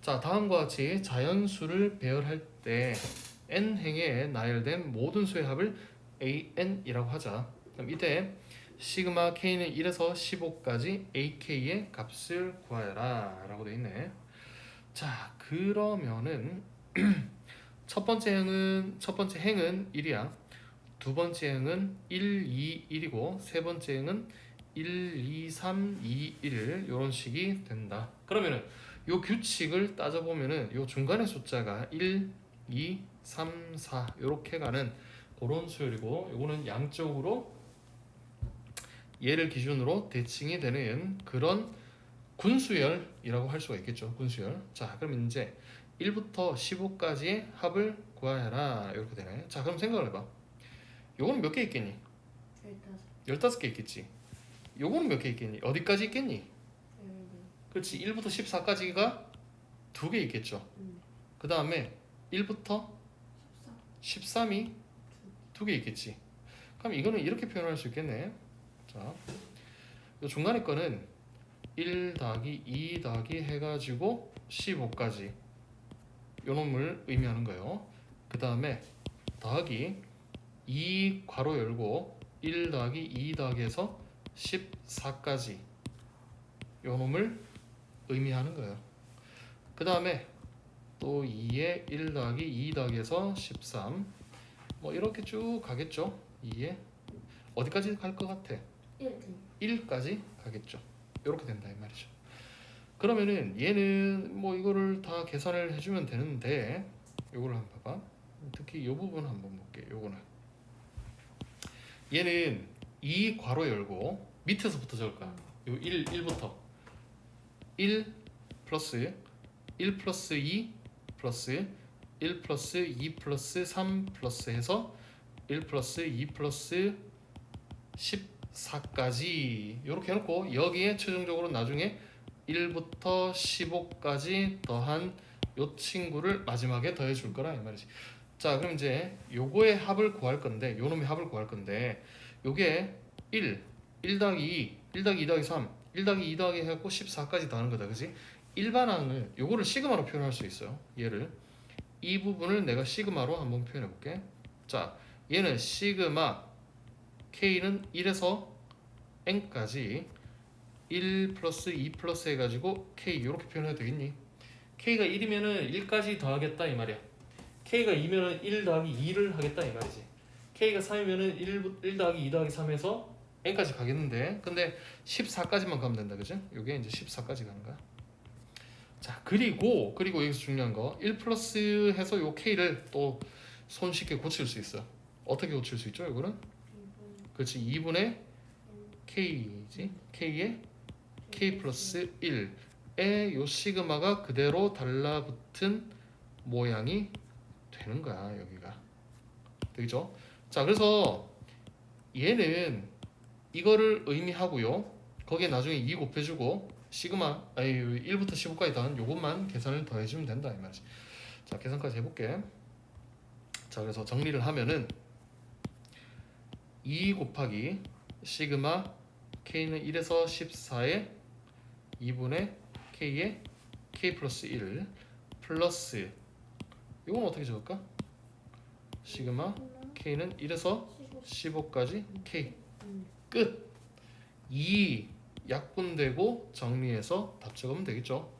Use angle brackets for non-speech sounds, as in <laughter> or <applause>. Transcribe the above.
자 다음과 같이 자연수를 배열할 때 n 행에 나열된 모든 수의 합을 an이라고 하자. 그럼 이때 시그마 k는 1에서 15까지 ak의 값을 구하여라라고 돼 있네. 자 그러면은 <clears throat> 첫 번째 행은 첫 번째 행은 1이야. 두 번째 행은 1, 2, 1이고 세 번째 행은 1, 2, 3, 2, 1 이런 식이 된다. 그러면은 요 규칙을 따져보면은 요 중간의 숫자가 1, 2, 3, 4 이렇게 가는 그런 수열이고 요거는 양쪽으로 얘를 기준으로 대칭이 되는 그런 군수열이라고 할 수가 있겠죠. 군수열. 자, 그럼 이제 1부터 15까지의 합을 구하여라 이렇게 되네. 자, 그럼 생각을 해봐. 요거는 몇 개 있겠니? 열다섯 15개 있겠지. 요거는 몇 개 있겠니? 어디까지 있겠니? 그렇지 1부터 14까지가 두 개 있겠죠. 음. 그 다음에 1부터 십사 13 이 두 개 있겠지. 그럼 이거는 이렇게 표현할 수 있겠네. 자, 요 중간에 거는 1 더하기 2 더하기 해가지고 15까지 요 놈을 의미하는 거예요. 그 다음에 더하기 2 괄호 열고 1 더하기 2 더하기 해서 14까지 요 놈을 의미하는 거예요. 그 다음에 또 2에 1 더하기 2 더하기 해서 13. 뭐 이렇게 쭉 가겠죠. 2에 어디까지 갈 것 같아? 일 1까지 가겠죠. 이렇게 된다 이 말이죠. 그러면은 얘는 뭐 이거를 다 계산을 해주면 되는데 요거를 한번 봐봐. 특히 이 부분 한번 볼게. 요거는 얘는 2 괄호 열고 밑에서부터 적을까? 요 1, 1부터 1 플러스 1 플러스 2 플러스 1 플러스 2 플러스 3 플러스 해서 1 플러스 2 플러스 14까지 이렇게 해놓고 여기에 최종적으로 나중에 1부터 15까지 더한 요 친구를 마지막에 더해 줄 거라 이 말이지. 자 그럼 이제 요거의 합을 구할 건데 요 놈의 합을 구할 건데 요게 1, 1 더하기 2, 1 더하기 2 더하기 3, 1 더하기 2 더하기 해갖고 14까지 더하는 거다. 그지? 일반항을 요거를 시그마로 표현할 수 있어요. 얘를. 이 부분을 내가 시그마로 한번 표현해 볼게. 자 얘는 시그마 K는 1에서 N까지 1 플러스 2 플러스 해가지고 K 이렇게 표현해도 되겠니? K가 1이면은 1까지 더하겠다 이 말이야. K가 2면은 1 더하기 2를 하겠다 이 말이지. K가 3이면은 1, 1 더하기 2 더하기 3에서 N까지 가겠는데. 근데 14까지만 가면 된다 그죠? 요게 이제 14까지 가는 거야. 자 그리고 그리고 여기서 중요한 거. 1 플러스 해서 요 K를 또 손쉽게 고칠 수 있어. 어떻게 고칠 수 있죠 이거는? 그렇지 2분의 K지. K의 K 플러스 1의 요 시그마가 그대로 달라붙은 모양이 되는 거야 여기가. 되죠? 자 그래서 얘는 이거를 의미하고요. 거기에 나중에 2 곱해주고 시그마 아니 1부터 15까지 더한 요것만 계산을 더해주면 된다 이 말이지. 자 계산까지 해볼게. 자 그래서 정리를 하면은 2 곱하기 시그마 k는 1에서 14에 2분의 k의 k 플러스 1 플러스 이건 어떻게 적을까? 시그마 k는 1에서 15까지 k 끝. 2 약분되고 정리해서 답 적으면 되겠죠.